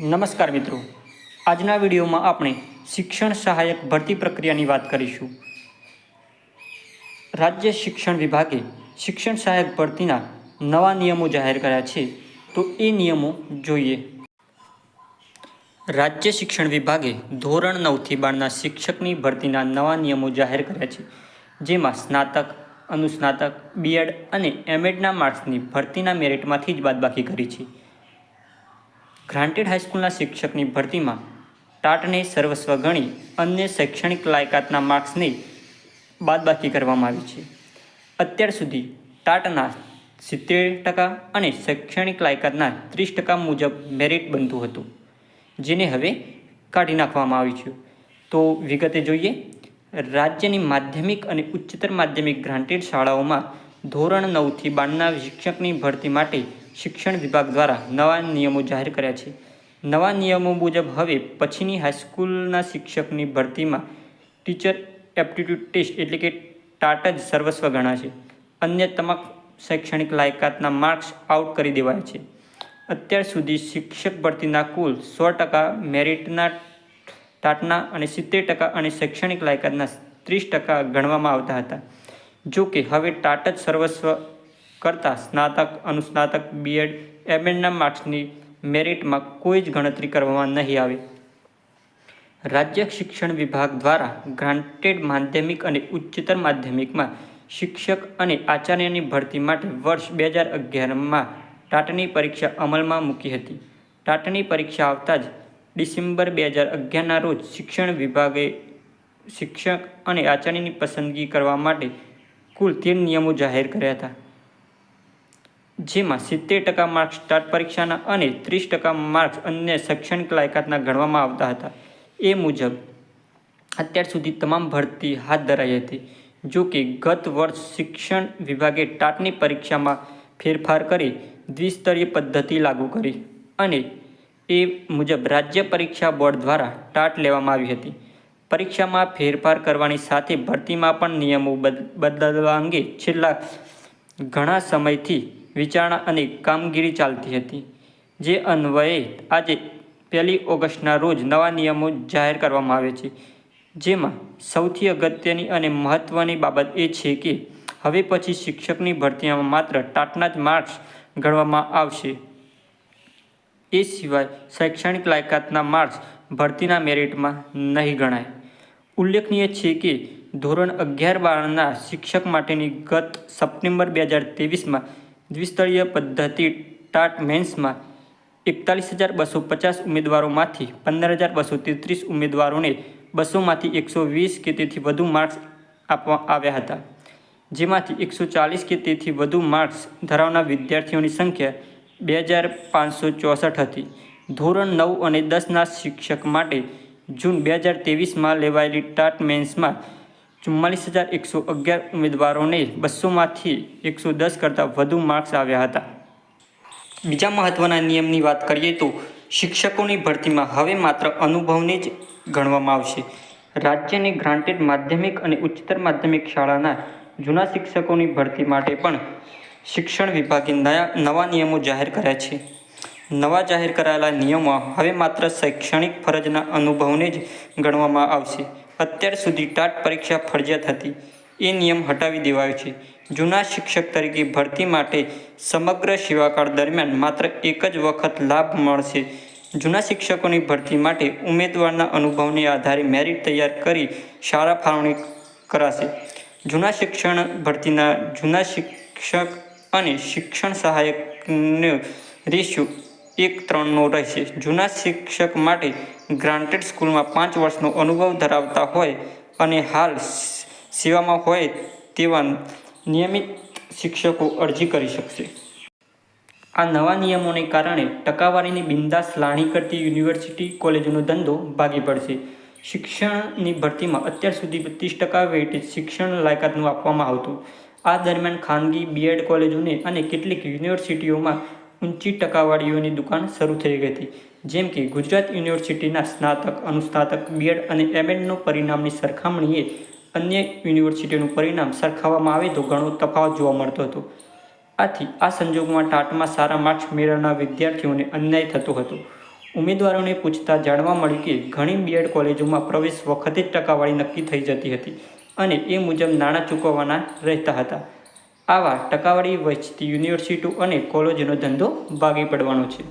નમસ્કાર મિત્રો. આજના વિડીયોમાં આપણે શિક્ષણ સહાયક ભરતી પ્રક્રિયાની વાત કરીશું. રાજ્ય શિક્ષણ વિભાગે શિક્ષણ સહાયક ભરતીના નવા નિયમો જાહેર કર્યા છે, તો એ નિયમો જોઈએ. રાજ્ય શિક્ષણ વિભાગે ધોરણ નવથી બારના શિક્ષકની ભરતીના નવા નિયમો જાહેર કર્યા છે, જેમાં સ્નાતક, અનુસ્નાતક બીએડ અને એમએડના માર્ક્સની ભરતીના મેરિટમાંથી જ બાદબાકી કરી છે. ગ્રાન્ટેડ હાઈસ્કૂલના શિક્ષકની ભરતીમાં ટાટને સર્વસ્વ ગણી અન્ય શૈક્ષણિક લાયકાતના માર્ક્સને બાદબાકી કરવામાં આવી છે. અત્યાર સુધી ટાટના સિત્તેર ટકા અને શૈક્ષણિક લાયકાતના ત્રીસ ટકા મુજબ મેરિટ બનતું હતું, જેને હવે કાઢી નાખવામાં આવ્યું છે. તો વિગતે જોઈએ, રાજ્યની માધ્યમિક અને ઉચ્ચતર માધ્યમિક ગ્રાન્ટેડ શાળાઓમાં ધોરણ નવથી બારના શિક્ષકની ભરતી માટે શિક્ષણ વિભાગ દ્વારા નવા નિયમો જાહેર કર્યા છે. નવા નિયમો મુજબ હવે પછીની હાઈસ્કૂલના શિક્ષકની ભરતીમાં ટીચર એપ્ટિટ્યૂડ ટેસ્ટ એટલે કે ટાટ જ સર્વસ્વ ગણાશે. અન્ય તમામ શૈક્ષણિક લાયકાતના માર્ક્સ આઉટ કરી દેવાય છે. અત્યાર સુધી શિક્ષક ભરતીના કુલ સો ટકા મેરિટના ટાટના અને સિત્તેર ટકા અને શૈક્ષણિક લાયકાતના ત્રીસ ટકા ગણવામાં આવતા હતા. જો કે હવે ટાટ જ સર્વસ્વ કરતાં સ્નાતક, અનુસ્નાતક બીએડ એમએડના માર્ક્સની મેરિટમાં કોઈ જ ગણતરી કરવામાં નહીં આવે. રાજ્ય શિક્ષણ વિભાગ દ્વારા ગ્રાન્ટેડ માધ્યમિક અને ઉચ્ચતર માધ્યમિકમાં શિક્ષક અને આચાર્યની ભરતી માટે વર્ષ બે હજાર અગિયારમાં ટાટની પરીક્ષા અમલમાં મૂકી હતી. ટાટની પરીક્ષા આવતા જ ડિસેમ્બર બે હજાર અગિયારના રોજ શિક્ષણ વિભાગે શિક્ષક અને આચાર્યની પસંદગી કરવા માટે કુલ તેર નિયમો જાહેર કર્યા હતા. જેમાં સિત્તેર ટકા માર્ક્સ સ્ટાર્ટ પરીક્ષાના અને ત્રીસ ટકા માર્ક્સ અન્ય શૈક્ષણિક લાયકાતના ગણવામાં આવતા હતા. એ મુજબ, અત્યાર સુધી તમામ ભરતી હાથ ધરાઈ હતી. જો કે, ગત વર્ષ શિક્ષણ વિભાગે ટાટની પરીક્ષામાં ફેરફાર કરી દ્વિસ્તરીય પદ્ધતિ લાગુ કરી અને એ મુજબ રાજ્ય પરીક્ષા બોર્ડ દ્વારા ટાટ લેવામાં આવી હતી. પરીક્ષામાં ફેરફાર કરવાની સાથે ભરતીમાં પણ નિયમો બદલવા અંગે છેલ્લા ઘણા સમયથી વિચારણા અને કામગીરી ચાલતી હતી. જે અન્વયે આજે પહેલી ઓગસ્ટના રોજ નવા નિયમો જાહેર કરવામાં આવે છે. જેમાં સૌથી અગત્યની અને મહત્ત્વની બાબત એ છે કે હવે પછી શિક્ષકની ભરતીમાં માત્ર ટાટના જ માર્ક્સ ગણવામાં આવશે. એ સિવાય શૈક્ષણિક લાયકાતના માર્ક્સ ભરતીના મેરિટમાં નહીં ગણાય. ઉલ્લેખનીય છે કે ધોરણ અગિયાર બારના શિક્ષક માટેની ગત સપ્ટેમ્બર બે હજાર ત્રેવીસમાં દ્વિસ્તરીય પદ્ધતિ ટાટ મેન્સમાં એકતાલીસ હજાર બસો પચાસ ઉમેદવારોમાંથી પંદર હજાર બસો તેત્રીસ ઉમેદવારોને બસોમાંથી એકસો વીસ કે તેથી વધુ માર્ક્સ આપવા આવ્યા હતા, જેમાંથી એકસો ચાલીસ કે તેથી વધુ માર્ક્સ ધરાવનાર વિદ્યાર્થીઓની સંખ્યા બે હજાર પાંચસો ચોસઠ હતી. ધોરણ નવ અને દસના શિક્ષક માટે જૂન બે હજાર ત્રેવીસમાં લેવાયેલી ટાટ મેન્સમાં ચુમ્માલીસ હજાર એકસો અગિયાર ઉમેદવારોને બસોમાંથી એકસો દસ કરતાં વધુ માર્ક્સ આવ્યા હતા. બીજા મહત્ત્વના નિયમની વાત કરીએ તો શિક્ષકોની ભરતીમાં હવે માત્ર અનુભવને જ ગણવામાં આવશે. રાજ્યની ગ્રાન્ટેડ માધ્યમિક અને ઉચ્ચતર માધ્યમિક શાળાના જૂના શિક્ષકોની ભરતી માટે પણ શિક્ષણ વિભાગે નયા, નવા નિયમો જાહેર કર્યા છે. નવા જાહેર કરાયેલા નિયમો હવે માત્ર શૈક્ષણિક ફરજના અનુભવને જ ગણવામાં આવશે. અત્યાર સુધી ટાટ પરીક્ષા ફરજિયાત હતી. એ નિયમ હટાવી દેવાયો છે. જૂના શિક્ષક તરીકે ભરતી માટે સમગ્ર સેવાકાળ દરમિયાન માત્ર એક જ વખત લાભ મળશે. જૂના શિક્ષકોની ભરતી માટે ઉમેદવારના અનુભવને આધારે મેરિટ તૈયાર કરી શાળા ફાળવણી કરાશે. જૂના શિક્ષણ ભરતીના જૂના શિક્ષક અને શિક્ષણ સહાયકને રેશિયો એક ત્રણનો રહેશે. જૂના શિક્ષક માટે ગ્રાન્ટેડ સ્કૂલમાં પાંચ વર્ષનો અનુભવ ધરાવતા હોય અને હાલ સેવામાં હોય તેવા નિયમિત શિક્ષકો અરજી કરી શકશે. આ નવા નિયમોને કારણે ટકાવારીની બિંદાસ લાણી કરતી યુનિવર્સિટી કોલેજોનો ધંધો ભાગી પડશે. શિક્ષણની ભરતીમાં અત્યાર સુધી બત્રીસ ટકા વેઇટેજ શિક્ષણ લાયકાતનું આપવામાં આવતું. આ દરમિયાન ખાનગી બીએડ કોલેજોને અને કેટલીક યુનિવર્સિટીઓમાં ઊંચી ટકાવાળીઓની દુકાન શરૂ થઈ ગઈ હતી. જેમ કે ગુજરાત યુનિવર્સિટીના સ્નાતક, અનુસ્નાતક, બીએડ અને એમએડનું પરિણામની સરખામણીએ અન્ય યુનિવર્સિટીનું પરિણામ સરખાવવામાં આવે તો ઘણો તફાવત જોવા મળતો હતો. આથી આ સંજોગમાં ટાટમાં સારા માર્ક્સ મેળવનાર વિદ્યાર્થીઓને અન્યાય થતો હતો. ઉમેદવારોને પૂછતા જાણવા મળ્યું કે ઘણી બીએડ કોલેજોમાં પ્રવેશ વખતે જ ટકાવાળી નક્કી થઈ જતી હતી અને એ મુજબ નાણાં ચૂકવવાના રહેતા હતા. આવા ટકાવારી વચ્ચે યુનિવર્સિટીઓ અને કોલેજોનો ધંધો ભાગી પડવાનો છે.